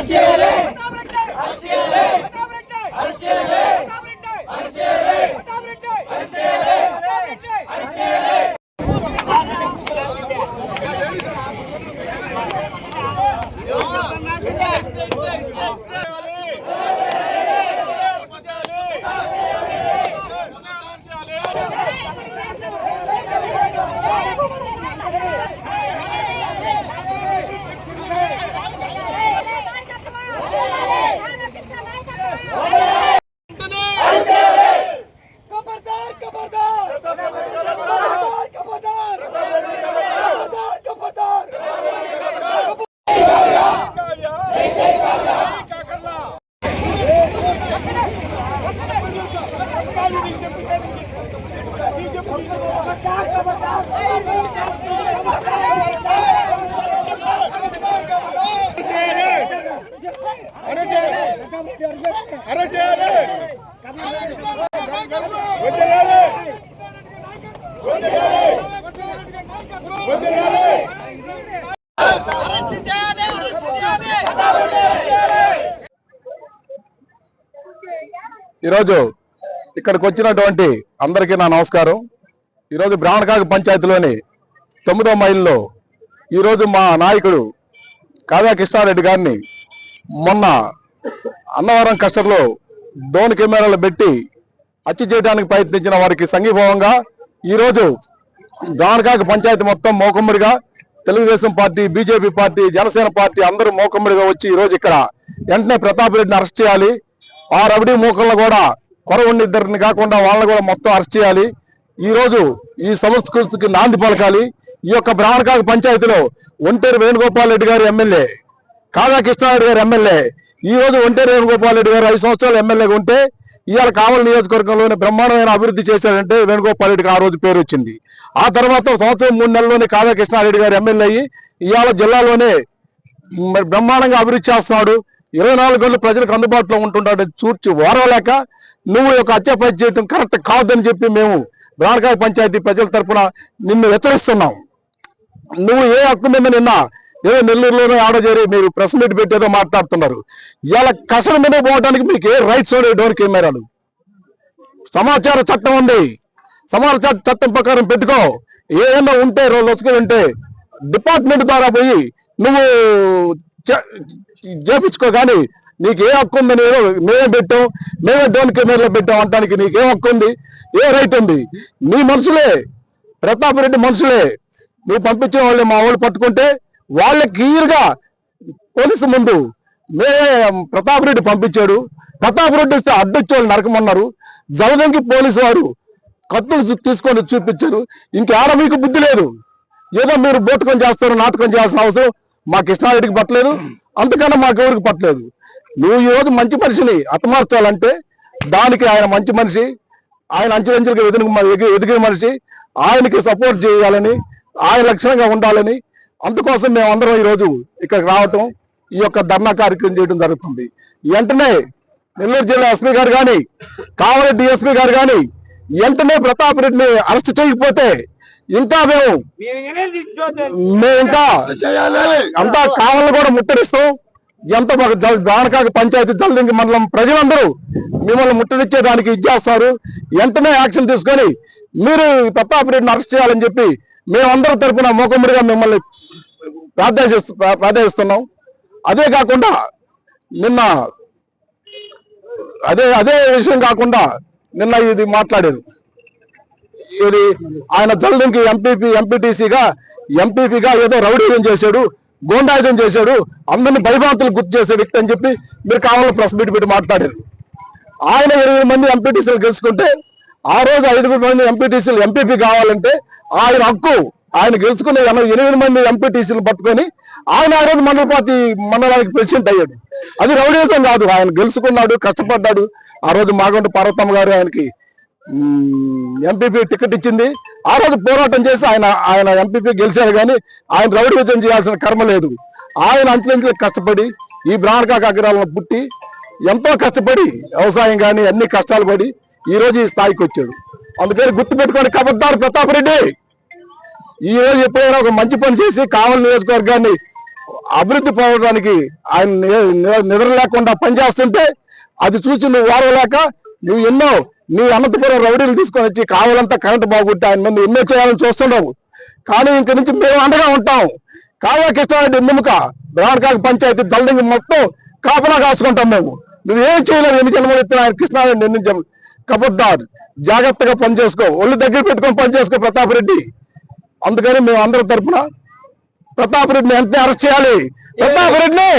Thank you. Arrest చేయాలి ఈరోజు ఇక్కడికి వచ్చినటువంటి అందరికీ నా నమస్కారం. ఈరోజు బ్రాహ్మణకాగ పంచాయతీలోని తొమ్మిదో మైల్లో ఈరోజు మా నాయకుడు కావ్య కృష్ణారెడ్డి గారిని మొన్న అన్నవరం కస్టర్లో డ్రోన్ కెమెరాలు పెట్టి హత్య చేయడానికి ప్రయత్నించిన వారికి సంఘీభావంగా ఈరోజు బ్రాహ్మణకాక పంచాయతీ మొత్తం మోకమ్మడిగా Telugu Desam party BJP party Janasena party అందరూ మోకమ్మడిగా వచ్చి ఈరోజు ఇక్కడ వెంటనే ప్రతాప్ రెడ్డిని అరెస్ట్ చేయాలి. ఆ రవిడి మూకల్లో కూడా కొరవండి ఇద్దరిని కాకుండా వాళ్ళని కూడా మొత్తం అరెస్ట్ చేయాలి. ఈరోజు ఈ సంస్కృతికి నాంది పలకాలి. ఈ యొక్క బ్రాహ్మణకాక పంచాయతీలో ఒంటేరు వేణుగోపాల్ రెడ్డి గారు ఎమ్మెల్యే కాగా కృష్ణారెడ్డి గారు ఎమ్మెల్యే ఈ రోజు ఒంటేరు వేణుగోపాల్ రెడ్డి గారు ఐదు సంవత్సరాలు ఎమ్మెల్యేగా ఉంటే ఇవాళ కావలి నియోజకవర్గంలోనే బ్రహ్మాండమైన అభివృద్ధి చేశారంటే వేణుగోపాల్ రెడ్డికి ఆ రోజు పేరు వచ్చింది. ఆ తర్వాత సంవత్సరం మూడు నెలల్లోనే కావ్య కృష్ణారెడ్డి గారు ఎమ్మెల్యే అయ్యి ఇవాళ జిల్లాలోనే మరి బ్రహ్మాండంగా అభివృద్ధి చేస్తున్నాడు. ఇరవై నాలుగు గంటలు ప్రజలకు అందుబాటులో ఉంటుంటాడు. చూర్చి ఓరవలేక నువ్వు యొక్క హత్య చేయడం కరెక్ట్ కాదని చెప్పి మేము బ్రాణకాయ పంచాయతీ ప్రజల తరఫున నిన్ను హెచ్చరిస్తున్నాం. నువ్వు ఏ హక్కు మీద నిన్న ఏదో నెల్లూరులోనే ఆర్డర్ చేరి మీరు ప్రెస్ మీట్ పెట్టేదో మాట్లాడుతున్నారు. ఇలా కసర మీద పోవడానికి మీకు ఏ రైట్స్ ఉన్నాయి డోర్ కెమెరాలు. సమాచార చట్టం ఉంది. సమాచార చట్టం ప్రకారం పెట్టుకో. ఏదైనా ఉంటే రోజు వసుకుని ఉంటే డిపార్ట్మెంట్ ద్వారా పోయి నువ్వు చే- చేపించుకో కానీ నీకు ఏ హక్కు ఉంది నేను మేమే పెట్టాం మేమే డోన్ కెమెరాలో పెట్టాం అంటానికి నీకు ఏ హక్కు ఉంది? ఏ రైట్ ఉంది? నీ మనుషులే. ప్రతాప్ రెడ్డి మనుషులే. నువ్వు పంపించిన వాళ్ళు మా వాళ్ళు పట్టుకుంటే వాళ్ళ క్లియర్గా పోలీసు ముందు మేమే ప్రతాప్ రెడ్డి పంపించాడు. ప్రతాప్ రెడ్డి వస్తే అడ్డొచ్చి వాళ్ళు నరకమన్నారు. జలదంకి పోలీసు వారు కత్తులు తీసుకొని చూపించారు. ఇంకేడ మీకు బుద్ధి లేదు? ఏదో మీరు బోటుకొని చేస్తారు నాటకం చేయాల్సిన అవసరం మా కృష్ణారెడ్డికి పట్టలేదు. అంతకన్నా మాకెవరికి పట్టలేదు? నువ్వు ఈరోజు మంచి మనిషిని అతమార్చాలంటే దానికి ఆయన మంచి మనిషి ఆయన అంచెలంచెలుగా ఎదుగు ఎదిగే- ఎదిగే మనిషి ఆయనకి సపోర్ట్ చేయాలని ఆయన లక్షణంగా ఉండాలని అందుకోసం మేము అందరం ఈరోజు ఇక్కడికి రావటం ఈ యొక్క ధర్నా కార్యక్రమం చేయడం జరుగుతుంది. వెంటనే నెల్లూరు జిల్లా ఎస్పీ గారు కానీ కావలి డిఎస్పీ గారు కానీ వెంటనే ప్రతాప్ రెడ్డిని అరెస్ట్ చేయకపోతే ఇంకా మేము మేము ఇంకా అంతా కావాలని కూడా ముట్టడిస్తాం. ఎంత మాకు జల్ బాణకాక పంచాయతీ జల్లింగి మండలం ప్రజలందరూ మిమ్మల్ని ముట్టడిచ్చేదానికి ఇచ్చేస్తారు వెంటనే యాక్షన్ తీసుకొని మీరు ప్రతాప్ రెడ్డిని అరెస్ట్ చేయాలని చెప్పి మేమందరం తరపున మోకమ్మడిగా మిమ్మల్ని ప్రార్థిస్తు ప్రార్థిస్తున్నాం. అదే కాకుండా నిన్న అదే అదే విషయం కాకుండా నిన్న ఇది మాట్లాడేది ఇది ఆయన జల్లింకి ఎంపీపీ ఎంపీటీసీగా ఎంపీపీగా ఏదో రౌడీజం చేశాడు గోండాజం చేశాడు అందరిని భయభ్రాంతులు గుర్తు చేసే వ్యక్తి అని చెప్పి మీరు కావాలని ప్రెస్ మీట్ పెట్టి మాట్లాడారు. ఆయన ఇరవై మంది ఎంపీటీసీలు గెలుచుకుంటే ఆ రోజు ఐదుగురు మంది ఎంపీటీసీలు ఎంపీపీ కావాలంటే ఆయన హక్కు ఆయన గెలుచుకునే ఎనభై ఎనిమిది మంది ఎంపీటీసీలు పట్టుకొని ఆయన ఆ రోజు మండల పార్టీ మండలానికి ప్రెసిడెంట్ అయ్యాడు. అది రౌడీజం కాదు. ఆయన గెలుచుకున్నాడు కష్టపడ్డాడు. ఆ రోజు మాగంటి పార్వతమ్మ గారు ఆయనకి ఎంపీపీ టికెట్ ఇచ్చింది. ఆ రోజు పోరాటం చేసి ఆయన ఆయన ఎంపీపీ గెలిచారు కానీ ఆయన రౌడీజం చేయాల్సిన కర్మ లేదు. ఆయన అంచెలంచెలు కష్టపడి ఈ బ్రాహ్మణ అగ్రాలను పుట్టి ఎంతో కష్టపడి వ్యవసాయం కానీ అన్ని కష్టాలు పడి ఈ రోజు ఈ స్థాయికి వచ్చాడు. అందుకని గుర్తుపెట్టుకోండి కబద్దారు ప్రతాప్ రెడ్డి. ఈ రోజు ఎప్పుడైనా ఒక మంచి పని చేసి కావలి నియోజకవర్గాన్ని అభివృద్ధి పొందడానికి ఆయన నిద్ర లేకుండా పనిచేస్తుంటే అది చూసి నువ్వు వారలేక నువ్వు ఎన్నో నీ అనంతపురం రౌడీలు తీసుకొని వచ్చి కావాలంతా కరెంట్ బాగుంటే ఆయన మంది ఎన్నో చేయాలని చూస్తున్నావు. కానీ ఇంక నుంచి మేము అండగా ఉంటాం. కావ్య కృష్ణారెడ్డి ఎన్నుముక బ్రాహ్మణకాక పంచాయతీ జల్దింగ్ మొత్తం కాపలా కాసుకుంటాం మేము. నువ్వేం చేయలేవు ఎన్ని జన్మలు ఎత్తిన ఆయన కృష్ణారెడ్డి ఎన్ని కబద్దార్ జాగ్రత్తగా పని చేసుకో. ఒళ్ళు దగ్గర పెట్టుకొని పని చేసుకో ప్రతాప్ రెడ్డి అందుకని మేము అందరి తరఫున ప్రతాప్ రెడ్డిని వెంటనే అరెస్ట్ చేయాలి. ప్రతాప్ రెడ్డిని!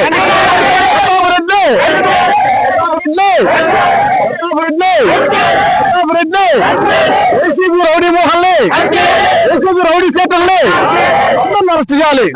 ప్రతాప్ రెడ్డిని! ప్రతాప్ రెడ్డిని! ప్రతాప్ రెడ్డిని! ACB rowdy Mohan ACB rowdy సేటల్ని అందరిని అరెస్ట్ చేయాలి.